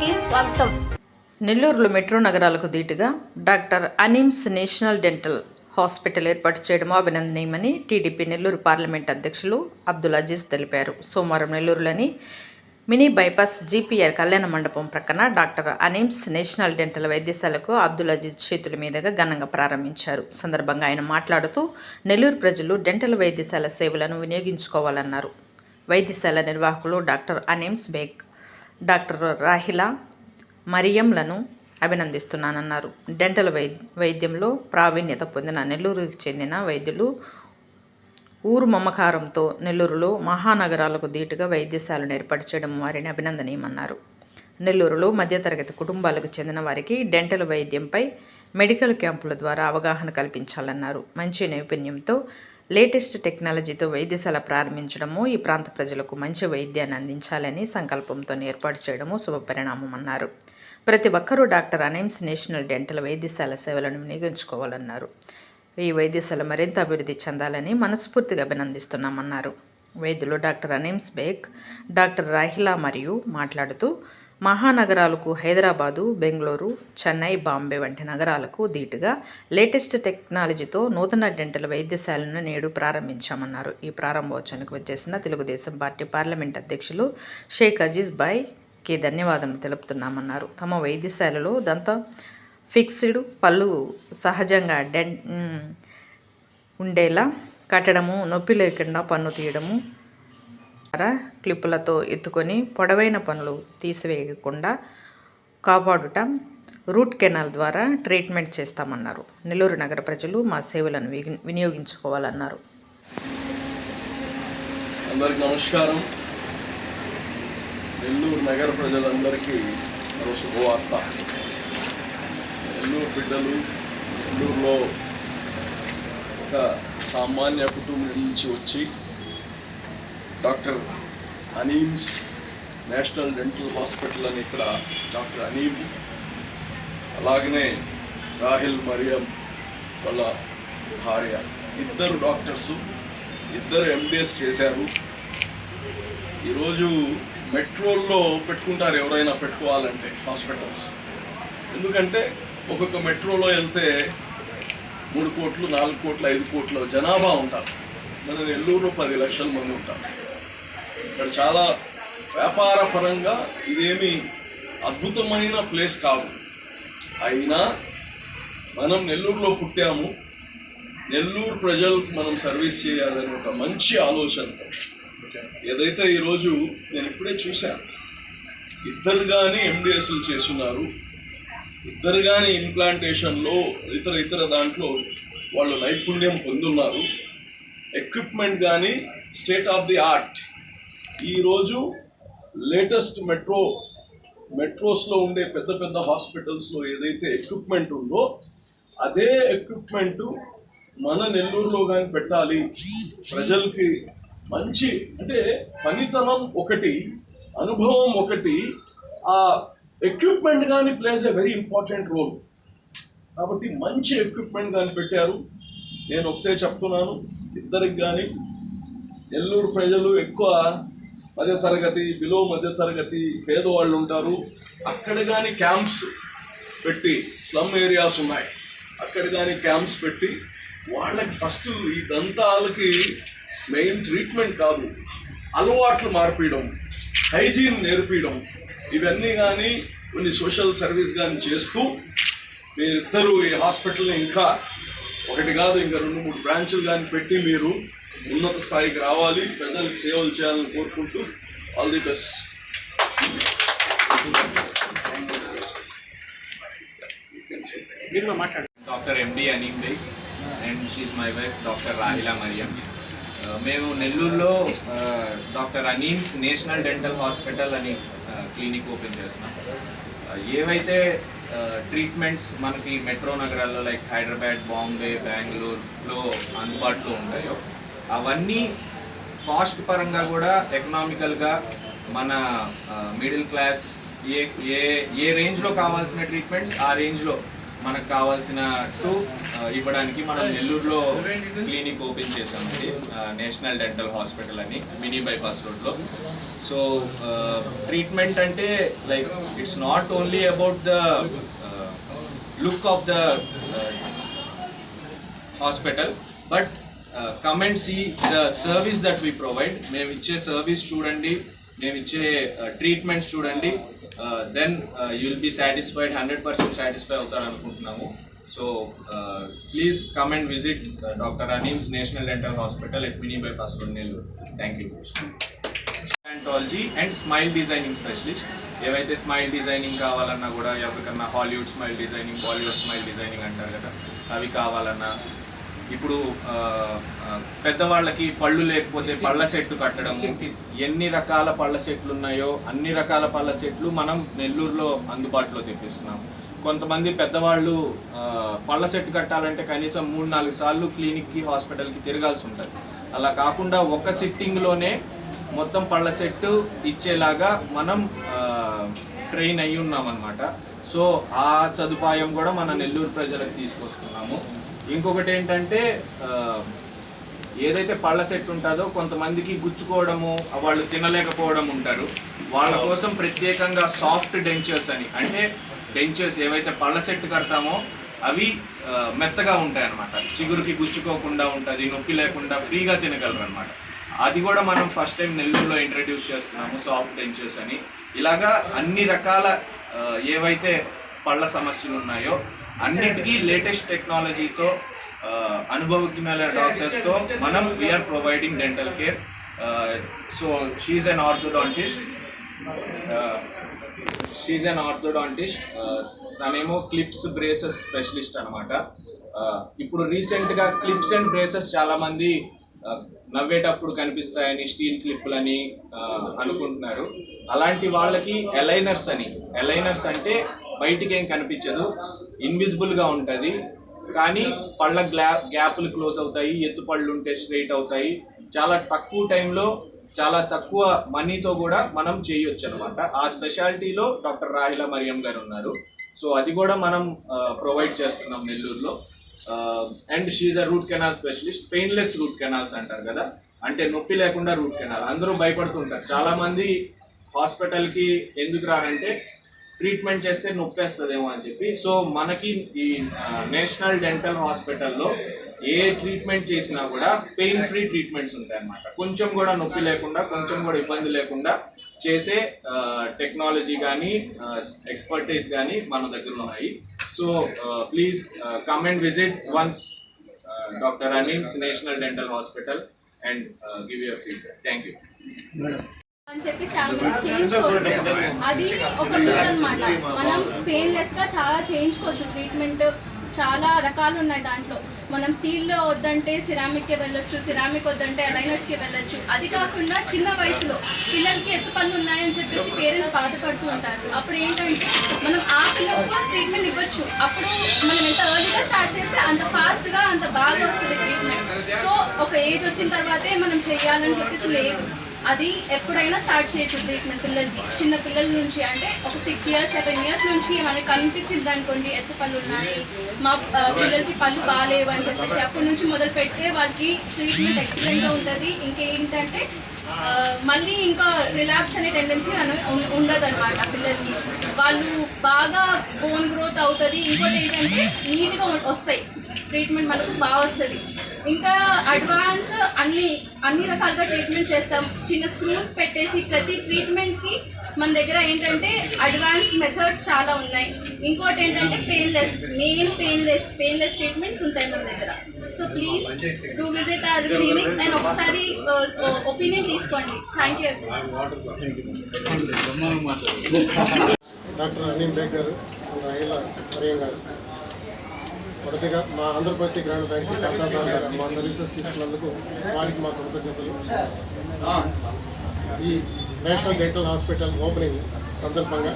కి స్వాగతం. నెల్లూరులో మెట్రో నగరాలకు ధీటుగా doctor Aneems national dental hospital ఏర్పాటు చేయడం అభినందనీయమని టీడీపీ నెల్లూరు పార్లమెంట్ అధ్యక్షులు అబ్దుల్ అజీజ్ తెలిపారు. సోమవారం నెల్లూరులోని మినీ బైపాస్ జీపీఆర్ కళ్యాణ మండపం ప్రక్కన డాక్టర్ అనిమ్స్ నేషనల్ డెంటల్ వైద్యశాలకు అబ్దుల్ అజీజ్ చేతుల మీదుగా ఘనంగా ప్రారంభించారు. సందర్భంగా ఆయన మాట్లాడుతూ నెల్లూరు ప్రజలు డెంటల్ వైద్యశాల సేవలను వినియోగించుకోవాలన్నారు. వైద్యశాల నిర్వాహకులు డాక్టర్ అనిమ్స్ బేగ్ డాక్టర్ రాహిలా మరియంలను అభినందిస్తున్నానన్నారు. డెంటల్ వై వైద్యంలో ప్రావీణ్యత పొందిన నెల్లూరుకి చెందిన వైద్యులు ఊరు మమకారంతో నెల్లూరులో మహానగరాలకు ధీటుగా వైద్యశాలను ఏర్పాటు చేయడం వారిని అభినందనీయమన్నారు. నెల్లూరులో మధ్యతరగతి కుటుంబాలకు చెందిన వారికి డెంటల్ వైద్యంపై మెడికల్ క్యాంపుల ద్వారా అవగాహన కల్పించాలన్నారు. మంచి నైపుణ్యంతో లేటెస్ట్ టెక్నాలజీతో వైద్యశాల ప్రారంభించడము ఈ ప్రాంత ప్రజలకు మంచి వైద్యాన్ని అందించాలని సంకల్పంతో ఏర్పాటు చేయడము శుభపరిణామమన్నారు ప్రతి ఒక్కరూ డాక్టర్ అనైమ్స్ నేషనల్ డెంటల్ వైద్యశాల సేవలను వినియోగించుకోవాలన్నారు. ఈ వైద్యశాల మరింత అభివృద్ధి చెందాలని మనస్ఫూర్తిగా అభినందిస్తున్నామన్నారు. వైద్యులు డాక్టర్ అనీమ్స్ బేగ్ డాక్టర్ రాహిలా మరియు మాట్లాడుతూ మహానగరాలకు హైదరాబాదు బెంగళూరు చెన్నై బాంబే వంటి నగరాలకు ధీటుగా లేటెస్ట్ టెక్నాలజీతో నూతన డెంటల్ వైద్యశాలను నేడు ప్రారంభించామన్నారు. ఈ ప్రారంభోత్సవానికి వచ్చేసిన తెలుగుదేశం పార్టీ పార్లమెంట్ అధ్యక్షులు షేక్ అజీజ్ బాయ్కి ధన్యవాదాలు తెలుపుతున్నామన్నారు. తమ వైద్యశాలలో దంత ఫిక్స్డ్ పళ్ళు సహజంగా డెన్ ఉండేలా కట్టడము నొప్పి లేకుండా పన్ను తీయడము క్లిప్పులతో ఎత్తుకొని పొడవైన పనులు తీసివేయకుండా కాపాడుట రూట్ కెనాల్ ద్వారా ట్రీట్మెంట్ చేస్తామన్నారు. నెల్లూరు నగర ప్రజలు మా సేవలను వినియోగించుకోవాలన్నారు. అందరికి నమస్కారం. నెల్లూరు నగర ప్రజలందరికీ మరో శుభవార్త. నెల్లూరు బిడ్డలు నెల్లూరులో ఒక సామాన్య కుటుంబం నుంచి వచ్చి doctor Aneems national dental hospital అని ఇక్కడ డాక్టర్ అనీమ్ అలాగనే రాహిల్ మరియం వాళ్ళ భార్య. ఇద్దరు డాక్టర్సు ఇద్దరు ఎంబీఎస్ చేశారు. ఈరోజు మెట్రోల్లో పెట్టుకుంటారు ఎవరైనా పెట్టుకోవాలంటే హాస్పిటల్స్. ఎందుకంటే ఒక్కొక్క మెట్రోలో వెళ్తే మూడు కోట్లు నాలుగు కోట్లు ఐదు కోట్ల జనాభా ఉంటారు. మన నెల్లూరులో పది లక్షల మంది ఉంటారు. ఇక్కడ చాలా వ్యాపార పరంగా ఇదేమి అద్భుతమైన ప్లేస్ కాదు. అయినా మనం నెల్లూరులో పుట్టాము. నెల్లూరు ప్రజలకు మనం సర్వీస్ చేయాలని ఒక మంచి ఆలోచనతో. ఏదైతే ఈరోజు నేను ఇప్పుడే చూశాను ఇద్దరు కానీ ఎండిఎస్లు చేస్తున్నారు. ఇద్దరు కానీ ఇంప్లాంటేషన్లో ఇతర ఇతర దాంట్లో వాళ్ళు నైపుణ్యం పొందున్నారు. ఎక్విప్మెంట్ కానీ స్టేట్ ఆఫ్ ది ఆర్ట్ ఈరోజు లేటెస్ట్ మెట్రో మెట్రోస్లో ఉండే పెద్ద పెద్ద హాస్పిటల్స్లో ఏదైతే ఎక్విప్మెంట్ ఉందో అదే ఎక్విప్మెంట్ మన నెల్లూరులో కానీ పెట్టాలి. ప్రజలకి మంచి అంటే పనితనం ఒకటి అనుభవం ఒకటి ఆ ఎక్విప్మెంట్ కానీ plays a very important role కాబట్టి మంచి ఎక్విప్మెంట్ కానీ పెట్టారు. నేను ఒకటే చెప్తున్నాను. ఇద్దరికి కానీ ఎల్లూరు ప్రజలు ఎక్కువ మధ్య తరగతి బిలో మధ్య తరగతి పేదవాళ్ళు ఉంటారు. అక్కడ కానీ క్యాంప్స్ పెట్టి స్లమ్ ఏరియాస్ ఉన్నాయి. అక్కడ కానీ క్యాంప్స్ పెట్టి వాళ్ళకి ఫస్ట్ ఈ దంతాలకి మెయిన్ ట్రీట్మెంట్ కాదు. అలవాట్లు మార్పియడం హైజీన్ నేర్పించడం ఇవన్నీ కానీ కొన్ని సోషల్ సర్వీస్ కానీ చేస్తూ మీరిద్దరూ ఈ హాస్పిటల్ని ఇంకా ఒకటి కాదు ఇంకా రెండు మూడు బ్రాంచులు కానీ పెట్టి మీరు ఉన్నత స్థాయికి రావాలి ప్రజలకు సేవలు చేయాలని కోరుకుంటూ all the best. Doctor MD Aneem Baig and she my wife doctor Rahila Mariam. Uh, మేము నెల్లూరులో doctor Aneems national dental hospital అని క్లినిక్ ఓపెన్ చేస్తున్నాం. ఏవైతే ట్రీట్మెంట్స్ మనకి మెట్రో నగరాల్లో లైక్ హైదరాబాద్ బాంబే బెంగళూరులో అందుబాటులో ఉంటాయో అవన్నీ కాస్ట్ పరంగా కూడా ఎకనామికల్గా మన మిడిల్ క్లాస్ ఏ ఏ ఏ రేంజ్లో కావాల్సిన ట్రీట్మెంట్స్ ఆ రేంజ్లో మనకు కావాల్సిన టు ఇవ్వడానికి మనం నెల్లూరులో క్లినిక్ ఓపెన్ చేసామండి నేషనల్ డెంటల్ హాస్పిటల్ అని మినీ బైపాస్ రోడ్లో. సో ట్రీట్మెంట్ అంటే like it's not only about the look of the hospital but come and see the service that we provide. మేము ఇచ్చే సర్వీస్ చూడండి మేము ఇచ్చే ట్రీట్మెంట్స్ చూడండి then you will be satisfied hundred percent satisfy అవుతారు అనుకుంటున్నాము. So please come and visit doctor Aneems national dental hospital at mini bypass road Nellore thank you ప్యాంటాలజీ and smile designing specialist ఏవైతే smile designing కావాలన్నా కూడా ఎవరికన్నా Hollywood smile designing Bollywood smile designing అంటారు కదా అవి కావాలన్నా ఇప్పుడు పెద్దవాళ్ళకి పళ్ళు లేకపోతే పళ్ళ సెట్ కట్టడం ఎన్ని రకాల పళ్ళ సెట్లు ఉన్నాయో అన్ని రకాల పళ్ళ సెట్లు మనం నెల్లూరులో అందుబాటులో తెప్పిస్తున్నాం. కొంతమంది పెద్దవాళ్ళు పళ్ళ సెట్ కట్టాలంటే కనీసం మూడు నాలుగు సార్లు క్లినిక్కి హాస్పిటల్కి తిరగాల్సి ఉంటుంది. అలా కాకుండా ఒక సిట్టింగ్లోనే మొత్తం పళ్ళ సెట్ ఇచ్చేలాగా మనం ట్రైన్ అయ్యి ఉన్నాం అనమాట సో ఆ సదుపాయం కూడా మన నెల్లూరు ప్రజలకు తీసుకొస్తున్నాము. ఇంకొకటి ఏంటంటే ఏదైతే పళ్ళ సెట్ ఉంటుందో కొంతమందికి గుచ్చుకోవడము వాళ్ళు తినలేకపోవడం ఉంటారు. వాళ్ళ కోసం ప్రత్యేకంగా సాఫ్ట్ డెంచర్స్ అని. అంటే డెంచర్స్ ఏవైతే పళ్ళ సెట్ కడతామో అవి మెత్తగా ఉంటాయి అన్నమాట చిగురుకి గుచ్చుకోకుండా ఉంటుంది నొప్పి లేకుండా ఫ్రీగా తినగలరు అనమాట అది కూడా మనం ఫస్ట్ టైం నెల్లూరులో ఇంట్రడ్యూస్ చేస్తున్నాము సాఫ్ట్ డెంచర్స్ అని. ఇలాగా అన్ని రకాల ఏవైతే పళ్ళ సమస్యలు ఉన్నాయో అన్నిటికీ లేటెస్ట్ టెక్నాలజీతో అనుభవజ్ఞుల డాక్టర్స్తో మనం we're providing dental care so she's an orthodontist she's an orthodontist తనేమో క్లిప్స్ బ్రేసెస్ స్పెషలిస్ట్ అనమాట ఇప్పుడు రీసెంట్గా క్లిప్స్ అండ్ బ్రేసెస్ చాలామంది నవ్వేటప్పుడు కనిపిస్తాయని స్టీల్ క్లిప్లని అనుకుంటున్నారు. అలాంటి వాళ్ళకి ఎలైనర్స్ అని ఎలైనర్స్ అంటే బయటికి ఏం కనిపించదు. ఇన్విజిబుల్గా ఉంటుంది. కానీ పళ్ళ గ్లా గ్యాప్లు క్లోజ్ అవుతాయి ఎత్తు పళ్ళు ఉంటే స్ట్రైట్ అవుతాయి. చాలా తక్కువ టైంలో చాలా తక్కువ మనీతో కూడా మనం చేయొచ్చు అనమాట ఆ స్పెషాలిటీలో డాక్టర్ రాహిల మరియం గారు ఉన్నారు. సో అది కూడా మనం ప్రొవైడ్ చేస్తున్నాం నెల్లూరులో. And she a root canal specialist painless root canals అంటారు కదా. అంటే నొప్పి లేకుండా రూట్ కెనాల్ అందరూ భయపడుతుంటారు. చాలామంది హాస్పిటల్కి ఎందుకు రారంటే ట్రీట్మెంట్ చేస్తే నొప్పేస్తుందేమో అని చెప్పి. సో మనకి ఈ నేషనల్ డెంటల్ హాస్పిటల్లో ఏ ట్రీట్మెంట్ చేసినా కూడా పెయిన్ ఫ్రీ ట్రీట్మెంట్స్ ఉంటాయి అన్నమాట కొంచెం కూడా నొప్పి లేకుండా కొంచెం కూడా ఇబ్బంది లేకుండా చేసే టెక్నాలజీ కానీ ఎక్స్పర్టైజ్ కానీ మన దగ్గర ఉన్నాయి. So please come and visit once doctor Aneems national dental hospital and give your feedback thank you అని చెప్పి మంది చేయించుకోవచ్చు అది ఒక మిత్ అనమాట మనం పెయిన్లెస్గా చాలా చేయించుకోవచ్చు. ట్రీట్మెంట్ చాలా రకాలు ఉన్నాయి దాంట్లో. మనం స్టీల్ వద్దంటే సిరామిక్కి వెళ్ళొచ్చు సిరామిక్ వద్దంటే అలైనర్స్కి వెళ్ళొచ్చు. అది కాకుండా చిన్న వయసులో పిల్లలకి ఎత్తు పళ్ళు ఉన్నాయని చెప్పేసి పేరెంట్స్ బాధపడుతూ ఉంటారు. అప్పుడు ఏంటంటే మనం ఆ పిల్లలకు ట్రీట్మెంట్ ఇవ్వచ్చు. అప్పుడు మనం ఎంత ఎర్లీగా స్టార్ట్ చేస్తే అంత ఫాస్ట్గా అంత బాగా వస్తుంది ట్రీట్మెంట్ సో ఒక ఏజ్ వచ్చిన తర్వాతే మనం చేయాలని చెప్పేసి లేదు. అది ఎప్పుడైనా స్టార్ట్ చేయొచ్చు ట్రీట్మెంట్ పిల్లలకి చిన్న పిల్లల నుంచి అంటే ఒక సిక్స్ ఇయర్స్ సెవెన్ ఇయర్స్ నుంచి మనకి కనిపించింది అనుకోండి ఎత్తు పళ్ళు ఉన్నాయి మా పిల్లలకి పళ్ళు బాగాలేవు అని చెప్పేసి అప్పటి నుంచి మొదలు పెడితే వాళ్ళకి ట్రీట్మెంట్ ఎక్సలెంట్గా ఉంటుంది. ఇంకేంటంటే మళ్ళీ ఇంకా రిలాక్స్ అనే టెండెన్సీ ఉండదు అనమాట పిల్లలకి. వాళ్ళు బాగా బోన్ గ్రోత్ అవుతుంది. ఇంకోటి ఏంటంటే నీట్గా వస్తాయి. ట్రీట్మెంట్ మనకు బాగా వస్తుంది. ఇంకా అడ్వాన్స్ అన్ని అన్ని రకాలుగా ట్రీట్మెంట్ చేస్తాం. చిన్న స్క్రూస్ పెట్టేసి ప్రతి ట్రీట్మెంట్కి మన దగ్గర ఏంటంటే అడ్వాన్స్ మెథడ్స్ చాలా ఉన్నాయి. ఇంకోటి ఏంటంటే painless main painless painless treatments ఉంటాయి మన దగ్గర. So please do visit our clinic and ఒకసారి ఒపీనియన్ తీసుకోండి. Thank you doctor Anil Baig గారు రాయిల మరియం గారు మొదటిగా మా ఆంధ్రప్రదేశ్ గ్రామీణ బ్యాంక్ ఖాతాదారులుగా మా సర్వీసెస్ తీసుకున్నందుకు వారికి మా కృతజ్ఞతలు. ఈ నేషనల్ డెంటల్ హాస్పిటల్ ఓపెనింగ్ సందర్భంగా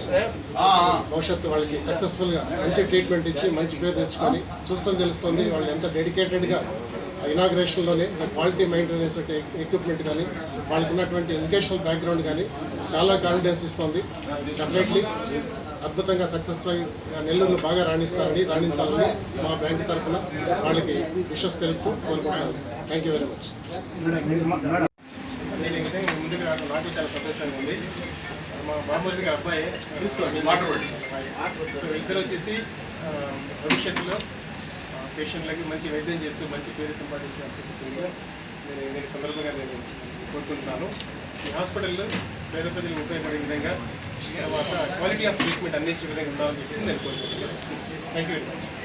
భవిష్యత్తు వాళ్ళకి సక్సెస్ఫుల్గా మంచి ట్రీట్మెంట్ ఇచ్చి మంచి పేరు తెచ్చుకొని చూస్తాం తెలుస్తుంది. వాళ్ళు ఎంత డెడికేటెడ్గా ఇనాగ్రేషన్లోనే క్వాలిటీ మెయింటెనెన్స్ ఎక్విప్మెంట్ కానీ వాళ్ళకి ఉన్నటువంటి ఎడ్యుకేషనల్ బ్యాక్గ్రౌండ్ కానీ చాలా కాన్ఫిడెన్స్ ఇస్తుంది. డెఫినెట్లీ అద్భుతంగా సక్సెస్ అయి నెల్లూరులో బాగా రాణిస్తారని రాణించాలని మా బ్యాంక్ తరఫున వాళ్ళకి విషస్ తెలుపుతూ కోరుకుంటున్నాను. థ్యాంక్ యూ వెరీ మచ్ నేను ఈ విధంగా ముందుకు రావడం నాకు చాలా సంతోషంగా ఉంది మా బామ్మర్ది గారి అబ్బాయి సో ఇద్దరు వచ్చేసి భవిష్యత్తులో పేషెంట్లకి మంచి వైద్యం చేస్తూ మంచి పేరు సంపాదించాల్సి వస్తుంది నేను సందర్భంగా నేను కోరుకుంటున్నాను. ఈ హాస్పిటల్లో పేద ప్రజలకు ఉపయోగపడే విధంగా తర్వాత క్వాలిటీ ఆఫ్ ట్రీట్మెంట్ అందించే విధంగా ఉండాలని చెప్పేసి నేను కోరుకుంటున్నాను. Thank you very much